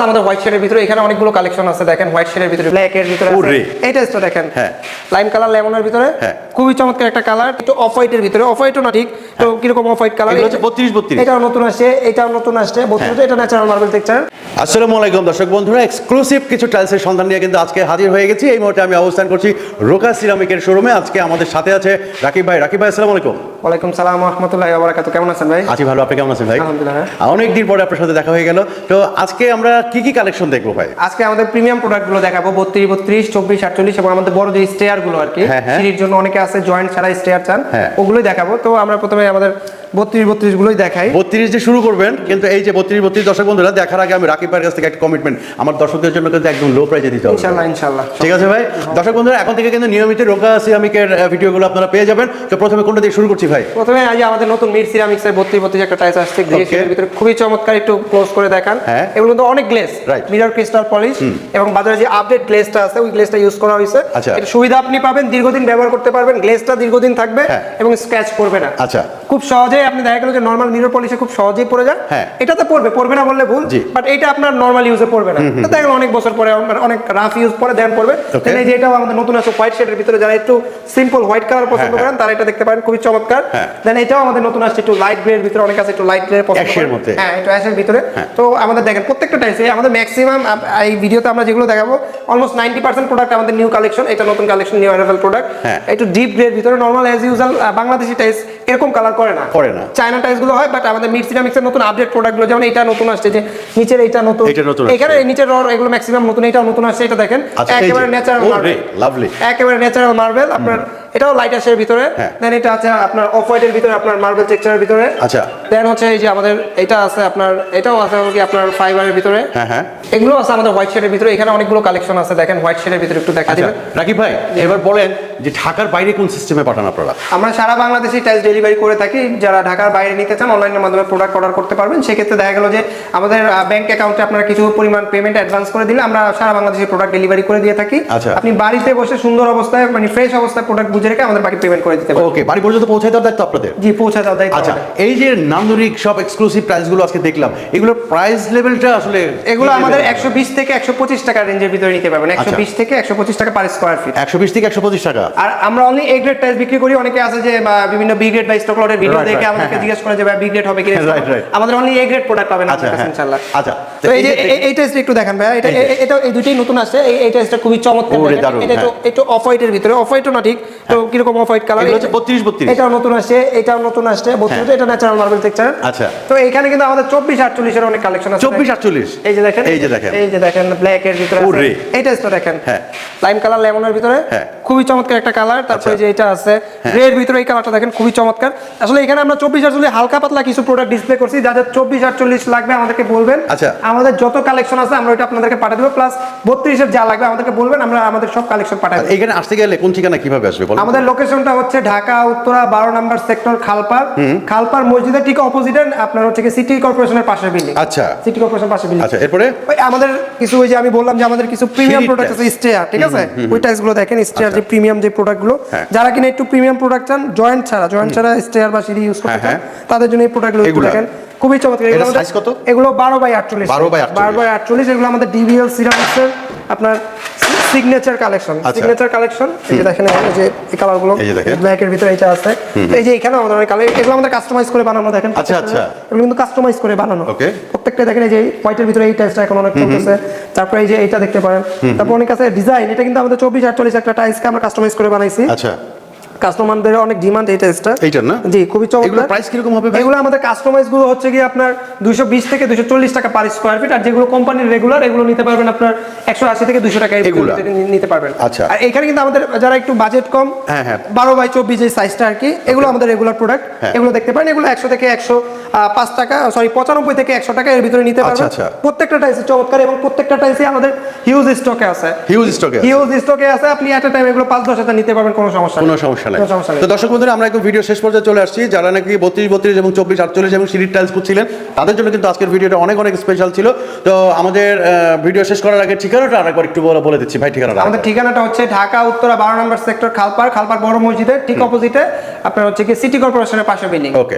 আছে আমাদের হোয়াইট শেডের ভিতরে। এখানে অনেকগুলো কালেকশন আছে দেখেন হোয়াইট শেডের ভিতরে। ব্ল্যাক এর ভিতরে আছে। ওরে। এই টেস্টটা দেখেন হ্যাঁ। লাইম কালার লেমনের ভিতরে। হ্যাঁ। খুবই চমৎকার একটা কালার একটু অফ হোয়াইটের ভিতরে। অফ হোয়াইটও না ঠিক তো কীরকম অফ হোয়াইট কালার এগুলো হচ্ছে 32 32 এটাও নতুন আসছে এটাও নতুন আসছে। বত্রিশ এটা ন্যাচারাল মার্বেল টেক্সচার আসসালামু আলাইকুম দর্শক বন্ধুরা এক্সক্লুসিভ কিছু টাইলসের সন্ধান নিয়ে কিন্তু আজকে হাজির হয়ে গেছি। এই মুহূর্তে আমি অবস্থান করছি রোকা সিরামিকের শোরুমে আজকে আমাদের সাথে আছে রাকিব ভাই। রাকিব ভাই আসসালামু আলাইকুম। ওয়ালাইকুম সালাম রহমতুল্লাহ বারাকাতু কেমন আছেন ভাই? আছি ভালো আপনি কেমন আছেন ভাই? আলহামদুলিল্লাহ। অনেক দিন পরে আপনার সাথে দেখা হয়ে গেল। তো আজকে আমরা কি কি কালেকশন দেখব ভাই? আজকে আমাদের প্রিমিয়াম প্রোডাক্টগুলো দেখাবো বত্রিশ বত্রিশ চব্বিশ আটচল্লিশ এবং আমাদের বড় যে স্টেয়ারগুলো আর কি হ্যাঁ, হ্যাঁ। সিঁড়ির জন্য অনেকে আছে জয়েন্ট ছাড়া স্টেয়ার চান হ্যাঁ। ওগুলোই দেখাবো। তো আমরা প্রথমে আমাদের বত্রিশ বত্রিশ গুলোই দেখাই। বত্রিশ যে শুরু করবেন কিন্তু এই যে বত্রিশ বত্রিশ দর্শক বন্ধুরা দেখার আগে আমি রাকিব ভাইয়ের কাছ থেকে একটা কমিটমেন্ট আমার দর্শকদের জন্য কিন্তু একদম লো প্রাইজে দিতে হবে। ইনশাল্লাহ ইনশাল্লাহ ঠিক আছে ভাই? দর্শক বন্ধুরা এখন থেকে কিন্তু নিয়মিত রোকা সিরামিকের আহ, ভিডিওগুলো আপনারা পেয়ে যাবেন। তো প্রথমে কোনটা দিয়ে শুরু করছি ভাই। প্রথমে আজ আমাদের নতুন মিড সিরামিক্স এর বত্রিশ বত্রিশ একটা টাইস আসছে Okay. ভিতরে খুবই চমৎকার একটু ক্লোজ করে দেখান। হ্যাঁ। এগুলো কিন্তু অনেক গ্লেস মিরর ক্রিস্টাল পলিশ এবং বাজারে যে আপডেট গ্লেসটা আছে ওই গ্লেসটা ইউজ করা হয়েছে। আচ্ছা। এর সুবিধা আপনি পাবেন দীর্ঘদিন ব্যবহার করতে পারবেন গ্লেসটা দীর্ঘদিন থাকবে হ্যাঁ। এবং স্ক্র্যাচ করবে না। আচ্ছা। খুব সহজেই আপনি দেখা গেল যে নরমাল মিরর পলিশে খুব সহজেই পড়ে যায়। হ্যাঁ। এটাতে পড়বে পড়বে না বললে ভুল বাট এটা আপনার নরমাল ইউজে পড়বে না। তো দেখা গেল অনেক বছর পরে অনেক রাফ ইউজ পরে দেন পড়বে। এই যে এটাও আমাদের নতুন আছে হোয়াইট শেডের ভিতরে যারা একটু সিম্পল হোয়াইট কালার পছন্দ করেন তারা এটা দেখতে পারেন খুবই চমৎকার। হ্যাঁ। দেন এটাও আমাদের নতুন আসছে একটু লাইট গ্রে এর ভিতরে অনেক আছে একটু লাইট গ্রে। মধ্যে। হ্যাঁ একটু অ্যাশের ভিতরে হ্যাঁ। তো আমাদের দেখেন প্রত্যেকটা টাইসে আমাদের ম্যাক্সিমাম এই ভিডিওতে আমরা যেগুলো দেখাবো অলমোস্ট নাইনটি পার্সেন্ট প্রোডাক্ট আমাদের নিউ কালেকশন এটা নতুন কালেকশন নিউ অ্যারাইভাল প্রোডাক্ট হ্যাঁ। একটু ডিপ গ্রে ভিতরে নর্মাল অ্যাজ ইউজুয়াল বাংলাদেশি টাইস এরকম কালার করে না করে না। চায়না টাইসগুলো হয় বাট আমাদের মিড সিরামিক্সের নতুন আপডেট প্রোডাক্টগুলো যেমন এটা নতুন আসছে যে নিচের এটা নতুন এটা নতুন এখানে নিচের রড এগুলো ম্যাক্সিমাম নতুন এটাও নতুন আসছে এটা দেখেন আচ্ছা। একেবারে ন্যাচারাল lovely। একেবারে ন্যাচারাল মার্বেল আপনার এটাও লাইট আসের ভিতরে। হ্যাঁ। দেন এটা আছে আপনার অফ হোয়াইটের ভিতরে আপনার মার্বেল টেক্সচারের ভিতরে। আচ্ছা। দেন হচ্ছে এই যে আমাদের এটা আছে আপনার এটাও আছে কি আপনার ফাইবারের ভিতরে। হ্যাঁ হ্যাঁ। এগুলো আছে আমাদের হোয়াইট শেডের ভিতরে এখানে অনেকগুলো কালেকশন আছে দেখেন হোয়াইট শেডের ভিতরে একটু দেখা আচ্ছা। দিবেন। রাকিব ভাই এবার বলেন যে ঢাকার বাইরে কোন সিস্টেমে পাঠান আপনারা? আমরা সারা বাংলাদেশে টাইলস ডেলিভারি করে থাকি। যারা ঢাকার বাইরে নিতে চান অনলাইনের মাধ্যমে প্রোডাক্ট অর্ডার করতে পারবেন। সেক্ষেত্রে দেখা গেল যে আমাদের ব্যাংক অ্যাকাউন্টে আপনারা কিছু পরিমাণ পেমেন্ট অ্যাডভান্স করে দিলে আমরা সারা বাংলাদেশে প্রোডাক্ট ডেলিভারি করে দিয়ে থাকি। আচ্ছা। আপনি বাড়িতে বসে সুন্দর অবস্থায় মানে ফ্রেশ অবস্থায় প্রোডাক্ট বুঝে রেখে আমাদের বাকি পেমেন্ট করে দিতে পারেন। ওকে বাড়ি পর্যন্ত পৌঁছায় দেওয়ার দায়িত্ব আপনাদের? জি পৌঁছে দাও দায়িত্ব আচ্ছা এই যে নান্দনিক সব এক্সক্লুসিভ প্রাইসগুলো আজকে দেখলাম এগুলোর প্রাইস লেভেলটা আসলে এগুলো আমাদের একশো বিশ থেকে একশো পঁচিশ টাকা রেঞ্জের ভিতরে নিতে পারবেন। একশো আচ্ছা। বিশ থেকে একশো পঁচিশ টাকা পার স্কোয়ার ফিট একশো বিশ থেকে একশো পঁচিশ টাকা। আর আমরা অনলি এ গ্রেড টাইলস বিক্রি করি অনেকে আছে যে বিভিন্ন বি গ্রেড বা স্টক লটের ভিডিও দেখে আমাদেরকে হ্যাঁ, জিজ্ঞেস করে যে বি গ্রেড হবে কি. আমাদের অনলি এ গ্রেড প্রোডাক্ট পাবেন আচ্ছা, আপনার কাছে হ্যাঁ। ইনশাআল্লাহ আচ্ছা। তো এই যে এই- টেস্ট একটু দেখান ভাই। এটা এটা এই দুটোই নতুন আসছে। এই এই টেস্টটা খুবই চমৎকার। এটা একটু হ্যাঁ। একটু অফ হোয়াইটের ভিতরে। অফ হোয়াইটও না ঠিক তো কীরকম অফ হোয়াইট কালার এগুলো হচ্ছে 32 32 এটাও নতুন আসছে এটাও নতুন আসছে। বত্রিশ এটা ন্যাচারাল মার্বেল টেক্সচার আচ্ছা। তো এখানে কিন্তু আমাদের চব্বিশ আটচল্লিশের অনেক কালেকশন আছে। চব্বিশ আটচল্লিশ। এই যে দেখেন। এই যে দেখেন। এই যে দেখেন ব্ল্যাক এর ভিতরে আছে। এই টেস্টটা দেখেন। হ্যাঁ। লাইম কালার লেমনের ভিতরে। হ্যাঁ। খুবই চমৎকার একটা কালার তারপরে আচ্ছা। যে এটা আছে গ্রে এর ভিতরে এই কালারটা দেখেন খুবই চমৎকার। আসলে এখানে আমরা চব্বিশ আটচল্লিশ হালকা পাতলা কিছু প্রোডাক্ট ডিসপ্লে করছি যাদের চব্বিশ আটচল্লিশ লাগবে আমাদেরকে বলবেন। আচ্ছা। আমাদের যত কালেকশন আছে আমরা ওইটা আপনাদেরকে পাঠিয়ে দেবো প্লাস বত্রিশের যা লাগবে আমাদেরকে বলবেন আমরা আমাদের সব কালেকশন পাঠিয়ে দেবো। এইখানে আসতে গেলে কোন ঠিকানা কীভাবে আসবে আমাদের লোকেশনটা হচ্ছে ঢাকা উত্তরা বারো নম্বর সেক্টর খালপার। খালপার মসজিদের ঠিক অপোজিটে আপনার হচ্ছে সিটি কর্পোরেশনের পাশে বিল্ডিং আচ্ছা। সিটি কর্পোরেশন পাশে বিল্ডিং আচ্ছা এরপরে? ওই আমাদের কিছু ওই যে আমি বললাম যে আমাদের কিছু প্রিমিয়াম প্রোডাক্ট আছে স্টেয়ার ঠিক আছে? ওই টাইপসগুলো দেখেন স্টেয়ার যে প্রিমিয়াম যে প্রোডাক্টগুলো হ্যাঁ। যারা কিনা একটু প্রিমিয়াম প্রোডাক্ট চান জয়েন্ট ছাড়া জয়েন্ট ছাড়া স্টেয়ার বা সিঁড়ি ইউজ করতে হ্যাঁ, চান তাদের জন্য এই প্রোডাক্টগুলো একটু দেখেন। খুবই চমৎকার। এগুলো কত? এগুলো বারো বাই আটচল্লিশ। 12 বাই 48 বারো বাই আটচল্লিশ এগুলো আমাদের ডিভিএল সিরামিক্সের আপনার সিগনেচার কালেকশন। সিগনেচার কালেকশন এই যে দেখেন এই যে এই কালারগুলো এই যে দেখেন। ব্ল্যাক এর ভিতরে এটা আছে। এই যে এখানে আমাদের অনেক কালার এগুলো আমাদের কাস্টমাইজ করে বানানো দেখেন আচ্ছা, আচ্ছা। এগুলো কিন্তু কাস্টমাইজ করে বানানো. প্রত্যেকটা দেখেন এই যে হোয়াইটের ভিতরে এই টাইলসটা এখন অনেক চলতেছে। তারপরে এই যে এটা দেখতে পারেন। তারপর অনেক আছে ডিজাইন এটা কিন্তু আমাদের চব্বিশ আটচল্লিশ একটা টাইলসকে আমরা কাস্টমাইজ করে বানাইছি। আচ্ছা। কাস্টমারদের অনেক ডিমান্ড এই টাইলসটা এইটার না জি খুবই চমৎকার price কীরকম হবে ভাই? এগুলো আমাদের কাস্টমাইজগুলো হচ্ছে কি আপনার 220 থেকে 240 টাকা পার স্কয়ার ফিট আর যেগুলো কোম্পানির রেগুলার এগুলো নিতে পারবেন আপনার 180 থেকে 200 টাকা এগুলা? নিতে পারবেন আচ্ছা। আর এখানে কিন্তু আমাদের যারা একটু বাজেট কম হ্যাঁ, হ্যাঁ। 12 বাই 24 এই সাইজটা আর কি এগুলো আমাদের রেগুলার প্রোডাক্ট হ্যাঁ। এগুলো দেখতে পারেন এগুলো 100 থেকে 105 টাকা সরি 95 থেকে 100 টাকা এর ভিতরে নিতে আচ্ছা, পারবেন আচ্ছা। প্রত্যেকটা টাইসে চমৎকার এবং প্রত্যেকটা টাইসে আমাদের হিউজ স্টকে আছে হিউজ স্টকে হিউজ স্টকে আছে আপনি এট টাইম এগুলো 5 10 হাজার নিতে পারবেন কোনো সমস্যা কোনো সমস্যা নেই। তো দর্শক বন্ধুরা আমরা একদম ভিডিও শেষ পর্যায়ে চলে আসছি। যারা নাকি বত্রিশ বত্রিশ এবং চব্বিশ আটচল্লিশ এবং সিঁড়ির টাইলস খুঁজছিলেন তাদের জন্য কিন্তু আজকের ভিডিওটা অনেক অনেক স্পেশাল ছিল। তো আমাদের ভিডিও শেষ করার আগে ঠিকানাটা আরেকবার একটু বলে বলে দিচ্ছি। ভাই ঠিকানাটা আমাদের ঠিকানাটা হচ্ছে ঢাকা উত্তরা বারো নম্বর সেক্টর খালপার খালপার বড় মসজিদের ঠিক অপোজিটে আপনার হচ্ছে কি সিটি কর্পোরেশনের পাশে বিল্ডিং ওকে